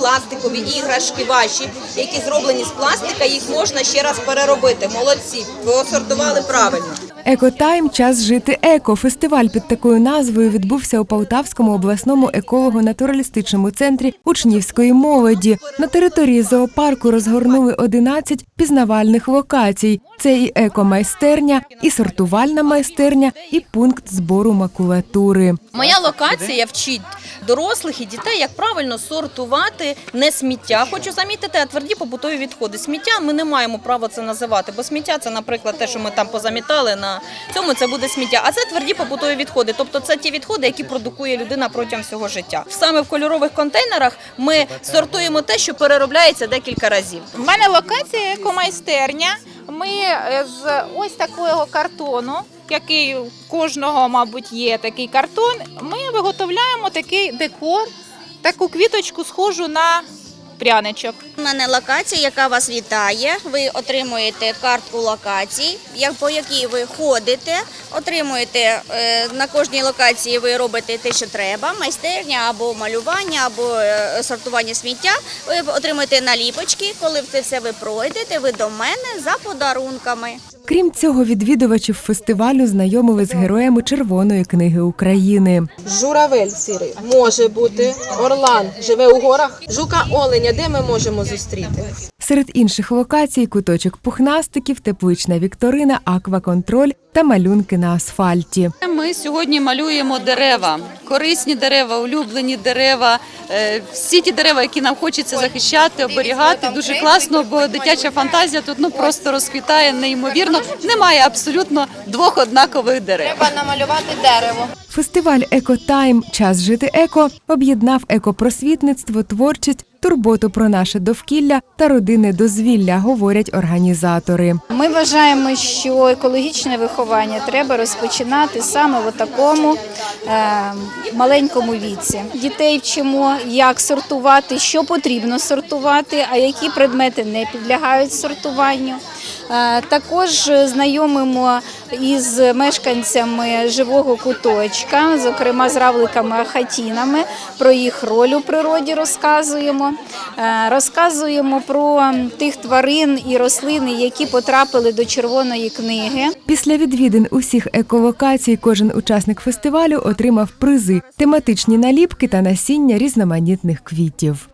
пластикові іграшки ваші, які зроблені з пластика, їх можна ще раз переробити. Молодці, ви осортували правильно. Екотайм час жити еко. Фестиваль під такою назвою відбувся у Полтавському обласному еколого-натуралістичному центрі учнівської молоді. На території зоопарку розгорнули 11 пізнавальних локацій. Це і екомайстерня, і сортувальна майстерня, і пункт збору макулатури. Моя локація вчить дорослих і дітей, як правильно сортувати не сміття. Хочу замітити, а тверді побутові відходи. Сміття ми не маємо права це називати, бо сміття це, наприклад, те, що ми там позамітали на цьому, це буде сміття. А це тверді побутові відходи. Тобто це ті відходи, які продукує людина протягом всього життя. Саме в кольорових контейнерах ми сортуємо те, що переробляється декілька разів. У мене локація екомайстерня. Ми е, з ось такого картону, який у кожного, мабуть, є такий картон. Ми виготовляємо такий декор, таку квіточку схожу на пряничок. У мене локація, яка вас вітає. Ви отримуєте картку локацій, по якій ви ходите. Отримуєте е, на кожній локації. Ви робите те, що треба: майстерня або малювання, або е, сортування сміття. Ви отримуєте наліпочки. Коли це все ви пройдете, ви до мене за подарунками. Крім цього, відвідувачів фестивалю знайомили з героями Червоної книги України. Журавель сірий може бути, орлан живе у горах, жука оленя, де ми можемо зустріти? Серед інших локацій куточок пухнастиків, теплична вікторина, акваконтроль та малюнки на асфальті. Ми сьогодні малюємо дерева, корисні дерева, улюблені дерева, е, всі ті дерева, які нам хочеться захищати, оберігати. Дуже класно, бо дитяча фантазія тут ну просто розквітає неймовірно. Немає абсолютно двох однакових дерев. Треба намалювати дерево. Фестиваль Екотайм Час жити еко об'єднав екопросвітництво, творчість, турботу про наше довкілля та родинне дозвілля, говорять організатори. Ми вважаємо, що екологічне виховання треба розпочинати саме в такому е, маленькому віці. Дітей вчимо, як сортувати, що потрібно сортувати, а які предмети не підлягають сортуванню. Е, Також знайомимо із мешканцями живого куточка, зокрема з равликами-ахатінами, про їх роль у природі розказуємо. Е, Розказуємо про тих тварин і рослини, які потрапили до червоної книги. Після відвідин усіх еколокацій кожен учасник фестивалю отримав призи, тематичні наліпки та насіння різноманітних квітів.